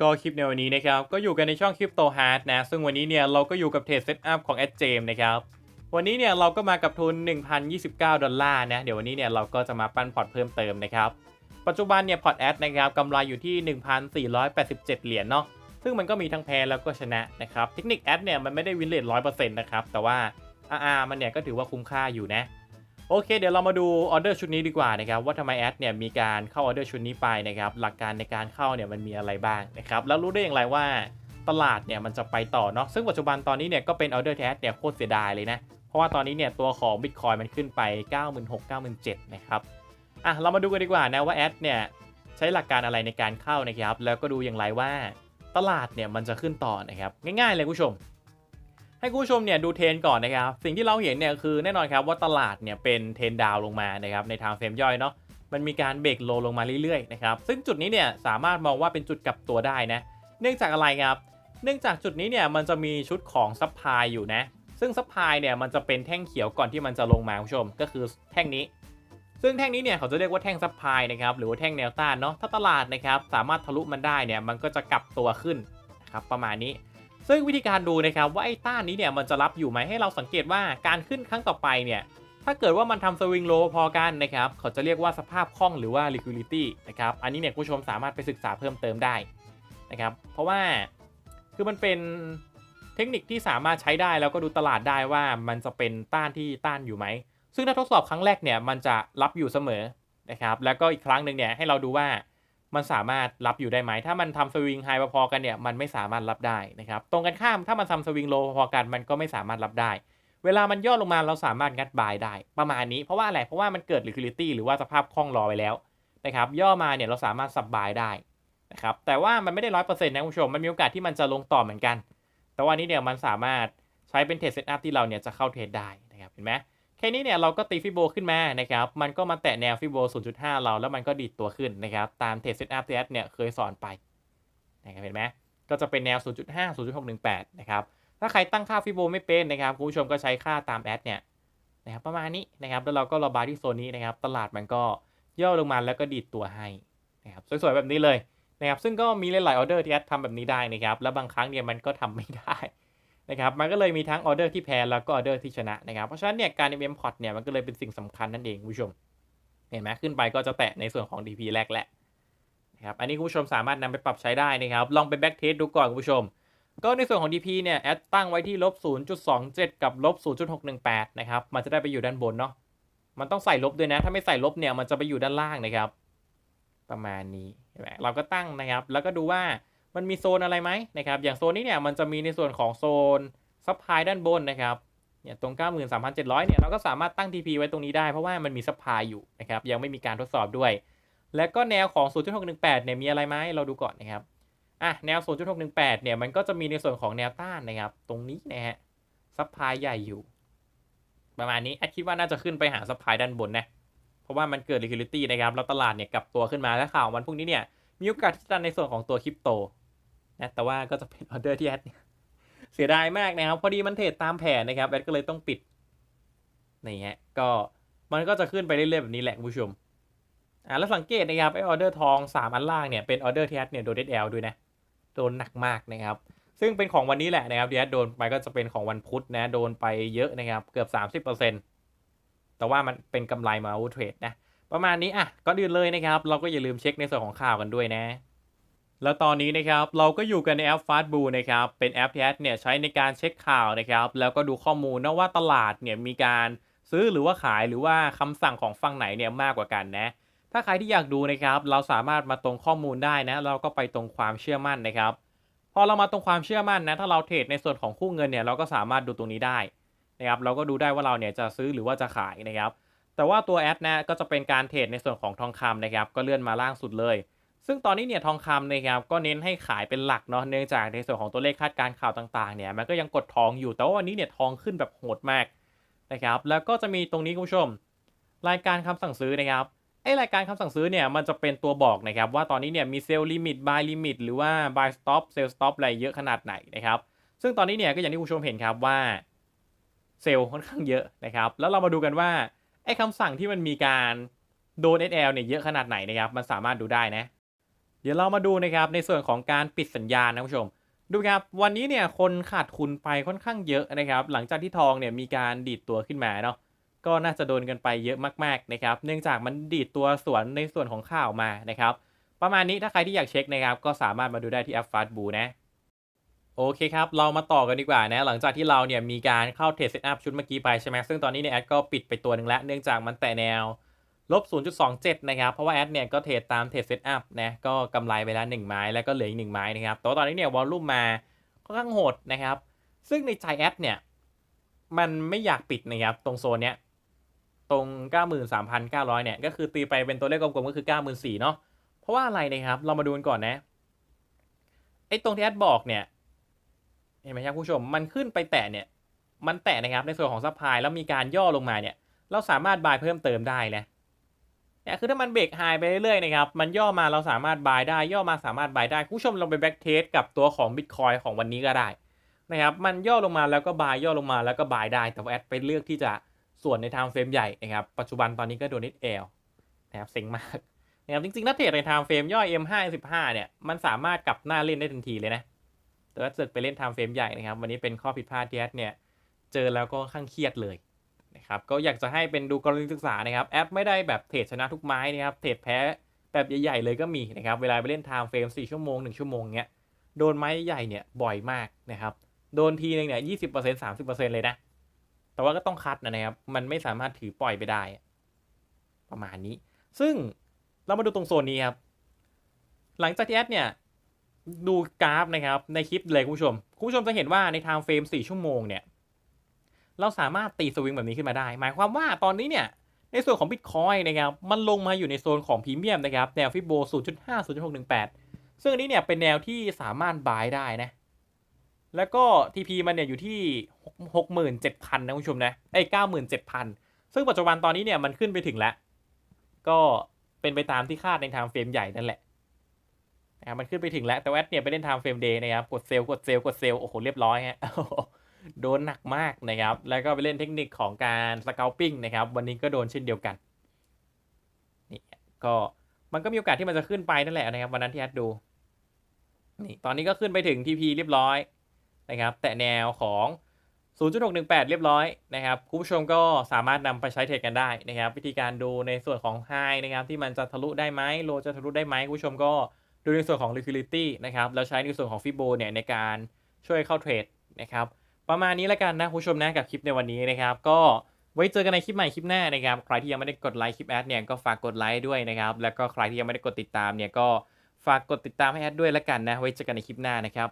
ก็คลิปในวันนี้นะครับ ก็อยู่กันในช่องคลิปโตฮาร์ดนะ ซึ่งวันนี้เนี่ยเราก็อยู่กับเทรดเซตอัพของแอดเจมนะครับ วันนี้เนี่ยเราก็มากับทุน 1,029 ดอลลาร์นะ เดี๋ยววันนี้เนี่ยเราก็จะมาปั้นพอร์ตเพิ่มเติมนะครับ ปัจจุบันเนี่ยพอร์ตแอดนะครับกำไรอยู่ที่ 1,487 เหรียญเนาะ ซึ่งมันก็มีทั้งแพ้แล้วก็ชนะนะครับ เทคนิคแอดเนี่ยมันไม่ได้วินเลท100%นะครับ แต่ว่า RR มันเนี่ยก็ถือว่าคุ้มค่าอยู่นะ โอเค เดี๋ยวเรามาดูออเดอร์ชุดนี้ดีกว่านะครับว่าทำไมแอดเนี่ยมีการเข้าออเดอร์ชุดนี้ไปนะครับหลักการในการเข้าเนี่ยมันมีอะไรบ้างนะครับแล้วรู้ได้อย่างไรว่าตลาดเนี่ยมันจะไปต่อเนาะซึ่งปัจจุบันตอนนี้เนี่ยก็เป็นออเดอร์แทสเนี่ยโคตรเสียดายเลยนะเพราะว่าตอนนี้เนี่ยตัวของ Bitcoin มันขึ้นไป 96,000 97นะครับอะเรามาดูกันดีกว่านะว่าแอดเนี่ยใช้หลักการอะไรในการเข้านะครับแล้วก็ดูอย่างไรว่าตลาดเนี่ยมันจะขึ้นต่อนะครับง่ายๆเลยคุณผู้ชม ให้คุณผู้ชมเนี่ยดูเทรนก่อนนะครับ สิ่งที่เราเห็นเนี่ยคือแน่นอนครับว่าตลาดเนี่ยเป็นเทรนดาวลงมานะครับในทางเฟรมย่อยเนาะมันมีการเบรกโลลงมาเรื่อยๆนะครับซึ่งจุดนี้เนี่ยสามารถมองว่าเป็นจุดกลับตัวได้นะเนื่องจากอะไรครับเนื่องจากจุดนี้เนี่ยมันจะมีชุดของซัพพลายอยู่นะซึ่งซัพพลายเนี่ยมันจะเป็นแท่งเขียวก่อนที่มันจะลงมาคุณผู้ชมก็คือแท่งนี้ ซึ่งแท่งนี้เนี่ยเขาจะเรียกว่าแท่งซัพพลายนะครับหรือว่าแท่งแนวต้านเนาะถ้าตลาดนะครับสามารถทะลุมันได้เนี่ยมันก็จะกลับตัวขึ้นนะครับประมาณนี้ ซึ่งวิธีการดูนะครับว่าไอ้ต้านนี้เนี่ยมันจะรับอยู่ไหมให้เราสังเกตว่าการขึ้นครั้งต่อไปเนี่ยถ้าเกิดว่ามันทำสวิงโลพอกันนะครับเขาจะเรียกว่าสภาพคล่องหรือว่า liquidity นะครับอันนี้เนี่ยผู้ชมสามารถไปศึกษาเพิ่มเติมได้นะครับเพราะว่าคือมันเป็นเทคนิคที่สามารถใช้ได้แล้วก็ดูตลาดได้ว่ามันจะเป็นต้านที่ต้านอยู่ไหม ซึ่งถ้าทดสอบครั้งแรกเนี่ยมันจะรับอยู่เสมอนะครับแล้วก็อีกครั้งหนึ่งเนี่ยให้เราดูว่า มันสามารถรับอยู่ได้ไหม ถ้ามันทำสวิงไฮพอๆกันเนี่ยมันไม่สามารถรับได้นะครับ ตรงกันข้ามถ้ามันทำสวิงโลพอๆกันมันก็ไม่สามารถรับได้ เวลามันย่อลงมาเราสามารถงัดบายได้ ประมาณนี้เพราะว่าอะไรเพราะว่ามันเกิด liquidity หรือว่าสภาพคล่องรอไปแล้วนะครับ ย่อมาเนี่ยเราสามารถสับบายได้นะครับแต่ว่ามันไม่ได้ร้อยเปอร์เซ็นต์นะคุณผู้ชมมันมีโอกาสที่มันจะลงต่อเหมือนกัน แต่ว่านี้เนี่ยมันสามารถใช้เป็นเทรดเซตอัพที่เราเนี่ยจะเข้าเทรดได้นะครับเห็นไหม แค่นี้เนี่ยเราก็ตีฟิโบขึ้นมานะครับ มันก็มาแตะแนวฟิโบ 0.5 เราแล้วมันก็ดีดตัวขึ้นนะครับ ตามเทสเซตอัพที่แอดเนี่ยเคยสอนไปนะครับเห็นไหมก็จะเป็นแนว 0.5 0.618 นะครับ ถ้าใครตั้งค่าฟิโบไม่เป็นนะครับคุณผู้ชมก็ใช้ค่าตามแอดเนี่ยนะครับประมาณนี้นะครับ แล้วเราก็ระบายที่โซนนี้นะครับ ตลาดมันก็ย่อลงมาแล้วก็ดีดตัวให้นะครับสวยๆแบบนี้เลยนะครับ ซึ่งก็มีหลายๆออเดอร์ที่แอดทำแบบนี้ได้นะครับ แล้วบางครั้งเนี่ยมันก็ทำไม่ได้ นะครับมันก็เลยมีทั้งออเดอร์ที่แพ้แล้วก็ออเดอร์ที่ชนะนะครับเพราะฉะนั้นเนี่ยการ MM port เนี่ยมันก็เลยเป็นสิ่งสำคัญนั่นเองคุณผู้ชมเห็นไหมขึ้นไปก็จะแตะในส่วนของ DP แรกแหละนะครับอันนี้คุณผู้ชมสามารถนำไปปรับใช้ได้นะครับลองไปแบ็กเทสดูก่อนคุณผู้ชม ก็ในส่วนของ DP เนี่ยแอดตั้งไว้ที่ลบ0.27 กับลบ0.618นะครับมันจะได้ไปอยู่ด้านบนเนาะมันต้องใส่ลบด้วยนะ ถ้าไม่ใส่ลบเนี่ยมันจะไปอยู่ด้านล่างนะครับ ประมาณนี้เห็นไหมเราก็ตั้งนะครับ แล้วก็ดูว่า มันมีโซนอะไรไหมนะครับ อย่างโซนนี้เนี่ยมันจะมีในส่วนของโซนซัพพลายด้านบนนะครับเนี่ยตรง 93,700 เนี่ยเราก็สามารถตั้ง TP ไว้ตรงนี้ได้เพราะว่ามันมีซัพพลายอยู่นะครับยังไม่มีการทดสอบด้วย แล้วก็แนวของ 0.618 เนี่ยมีอะไรไหมเราดูก่อนนะครับอะแนว 0.618 เนี่ยมันก็จะมีในส่วนของแนวต้านนะครับ ตรงนี้นะฮะซัพพลายใหญ่อยู่ ประมาณนี้แอดคิดว่าน่าจะขึ้นไปหาซัพพลายด้านบนนะเพราะว่ามันเกิด liquidity นะครับแล้วตลาดเนี่ยกลับตัวขึ้นมาและข่าววันพรุ่งนี้เนี่ยมีโอกาสที่จะในส่วนของตัวคริปโต นะแต่ว่าก็จะเป็นออเดอร์ที่แอดเสียดายมากนะครับ พอดีมันเทรดตามแผนนะครับแอดก็เลยต้องปิดนี่ฮะก็มันก็จะขึ้นไปเรื่อยๆแบบนี้แหละคุณผู้ชมอ่าแล้วสังเกตนะครับไอออเดอร์ทอง 3 อันล่างเนี่ยเป็นออเดอร์ที่แอดเนี่ยโดนเดแอลด้วยนะโดนหนักมากนะครับ ซึ่งเป็นของวันนี้แหละนะครับที่แอดโดนไปก็จะเป็นของวันพุธนะโดนไปเยอะนะครับเกือบ 30%แต่ว่ามันเป็นกำไรมาวูเทรดนะประมาณนี้อะก็ดื่นเลยนะครับ เราก็อย่าลืมเช็คในส่วนของข่าวกันด้วยนะ แล้วตอนนี้นะครับเราก็อยู่กันในแอป Fast b u นะครับเป็นแอปที่แอดเนี่ยใช้ในการเช็คข่าวนะครับแล้วก็ดูข้อมูลนะว่าตลาดเนี่ยมีการซื้อหรือว่าขายหรือว่าคำสั่งของฝั่งไหนเนี่ยมากกว่ากันนะถ้าใครที่อยากดูนะครับเราสามารถมาตรงข้อมูลได้นะเราก็ไปตรงความเชื่อมั่นนะครับพอเรามาตรงความเชื่อมั่นนะถ้าเราเทรดในส่วนของคู่เงินเนี่ยเราก็สามารถดูตรงนี้ได้นะครับเราก็ดูได้ว่าเราเนี่ยจะซื้อหรือว่าจะขายนะครับแต่ว่าตัวแอดนะก็จะเป็นการเทรดในส่วนของทองคำนะครับก็เลื่อนมาล่างสุดเลย ซึ่งตอนนี้เนี่ยทองคำนะครับก็เน้นให้ขายเป็นหลักเนาะเนื่องจากในส่วนของตัวเลขคาดการข่าวต่างๆเนี่ยมันก็ยังกดทองอยู่แต่ว่าวันนี้เนี่ยทองขึ้นแบบโหดมากนะครับแล้วก็จะมีตรงนี้คุณผู้ชม รายการคำสั่งซื้อนะครับไอรายการคำสั่งซื้อเนี่ยมันจะเป็นตัวบอกนะครับว่าตอนนี้เนี่ยมีเซลล์ลิมิตบายลิมิตหรือว่าบายสต็อปเซลล์สต็อปอะไรเยอะขนาดไหนนะครับซึ่งตอนนี้เนี่ยก็อย่างที่คุณผู้ชมเห็นครับว่าเซลล์ค่อนข้างเยอะนะครับแล้วเรามาดูกันว่าไอ้คำสั่งที่มันมีการโดน SL เนี่ยเยอะขนาดไหนนะครับ มันสามารถดูได้นะ เดี๋ยวเรามาดูนะครับในส่วนของการปิดสัญญาณนะคุณผู้ชม ดูครับวันนี้เนี่ยคนขาดทุนไปค่อนข้างเยอะนะครับ หลังจากที่ทองเนี่ยมีการดีดตัวขึ้นมาเนาะก็น่าจะโดนกันไปเยอะมากๆนะครับ เนื่องจากมันดีดตัวสวนในส่วนของข่าวมานะครับ ประมาณนี้ถ้าใครที่อยากเช็คนะครับ ก็สามารถมาดูได้ที่แอปฟาสบูนะโอเคครับ เรามาต่อกันดีกว่านะ หลังจากที่เราเนี่ยมีการเข้าเทรดเซตอัพชุดเมื่อกี้ไปใช่ไหมซึ่งตอนนี้เนี่ยแอดก็ปิดไปตัวหนึ่งแล้ว เนื่องจากมันแตะแนว ลบ 0.27 นะครับ เพราะว่าแอดเนี่ยก็เทรดตามเทรดเซตอัพนะ ก็กำไรไปแล้ว1ไม้ แล้วก็เหลืออีก1ไม้นะครับ แต่ว่าตอนนี้เนี่ยวอลลุ่มมาค่อนข้างโหดนะครับ ซึ่งในใจแอดเนี่ย มันไม่อยากปิดนะครับ ตรงโซนเนี้ย ตรง 93,900 เนี่ย ก็คือตีไปเป็นตัวเลขกลมๆ ก็คือ 94,000เนาะ เพราะว่าอะไรนะครับ เรามาดูกันก่อนนะ ไอ้ตรงที่แอดบอกเนี่ย เห็นไหมครับคุณผู้ชม มันขึ้นไปแตะเนี่ย มันแตะนะครับในส่วนของซัพพลายแล้วมีการย่อลงมาเนี่ย เราสามารถบายเพิ่มเติมได้นะ เนี่ยคือถ้ามันเบรกไฮไปเรื่อยๆนะครับ มันย่อมาเราสามารถบายได้ ย่อมาสามารถบายได้ คุณผู้ชมลองไปแบ็กเทสกับตัวของ Bitcoin ของวันนี้ก็ได้นะครับ มันย่อลงมาแล้วก็บายย่อลงมาแล้วก็บายได้ แต่ว่าแอดไปเลือกที่จะส่วนในทม์เฟรมใหญ่นะครับ ปัจจุบันตอนนี้ก็โดนนิดเอลนะครับเซ็งมากนะครับจริงๆถ้าเทรดในไทม์เฟรมย่อ M5 15เนี่ย มันสามารถกลับหน้าเล่นได้ทันทีเลยนะ แต่ว่าเกิดไปเล่นไทม์เฟรมใหญ่นะครับ วันนี้เป็นข้อผิดพลาดที่แอดเนี่ย เจอแล้วก็ข้างเครียดเลย นะครับก็อยากจะให้เป็นดูกรณีศึกษานะครับแอปไม่ได้แบบเทรดชนะทุกไม้นะครับเทรดแพ้แบบใหญ่ๆเลยก็มีนะครับเวลาไปเล่นไทม์เฟรม4ชั่วโมง1ชั่วโมงเงี้ยโดนไม้ใหญ่เนี่ยบ่อยมากนะครับโดนทีนึงเนี่ยยี่สิบเปอร์เซ็นต์สามสิบเปอร์เซ็นต์เลยนะ แต่ว่าก็ต้องคัดนะครับ มันไม่สามารถถือปล่อยไปได้ ประมาณนี้ ซึ่งเรามาดูตรงโซนนี้ครับ หลังจากที่แอดเนี่ย ดูกราฟนะครับ ในคลิปเลยคุณผู้ชม คุณผู้ชมจะเห็นว่าในไทม์เฟรม4ชั่วโมงเนี่ย เราสามารถตีสวิงแบบนี้ขึ้นมาได้ หมายความว่าตอนนี้เนี่ยในส่วนของ Bitcoin นะครับมันลงมาอยู่ในโซนของพรีเมียมนะครับแนวฟิโบ 0.5 0.618 ซึ่งอันนี้เนี่ยเป็นแนวที่สามารถบายได้นะ แล้วก็ TP มันเนี่ยอยู่ที่ 67,000 นะคุณผู้ชมนะไอ้97,000 ซึ่งปัจจุบันตอนนี้เนี่ยมันขึ้นไปถึงแล้ว ก็เป็นไปตามที่คาดในทม์เฟรมใหญ่นั่นแหละนะครับมันขึ้นไปถึงแล้วแต่ว่าเนี่ยไปเล่นทม์เฟรมเดย์นะครับกดเซลล์กดเซลล์กดเซลล์โอ้โหเรียบร้อยฮะ โดนหนักมากนะครับ แล้วก็ไปเล่นเทคนิคของการสเกลปิ้งนะครับ วันนี้ก็โดนเช่นเดียวกันนี่ก็มันก็มีโอกาสที่มันจะขึ้นไปนั่นแหละนะครับ วันนั้นที่แอดดูนี่ตอนนี้ก็ขึ้นไปถึง TP เรียบร้อยนะครับ แต่แนวของ 0.618 เรียบร้อยนะครับคุณผู้ชมก็สามารถนำไปใช้เทรดกันได้นะครับ วิธีการดูในส่วนของ High นะครับที่มันจะทะลุได้ไหมโลจะทะลุได้ไหมคุณผู้ชมก็ดูในส่วนของ liquidity นะครับแล้วใช้ในส่วนของ Fibo เนี่ยในการช่วยเข้าเทรดนะครับ ประมาณนี้แล้วกันนะคุณผู้ชมนะกับคลิปในวันนี้นะครับก็ไว้เจอกันในคลิปใหม่คลิปหน้านะครับใครที่ยังไม่ได้กดไลค์คลิปแอดเนี่ยก็ฝากกดไลค์ด้วยนะครับแล้วก็ใครที่ยังไม่ได้กดติดตามเนี่ยก็ฝากกดติดตามให้แอดด้วยแล้วกันนะไว้เจอกันในคลิปหน้านะครับ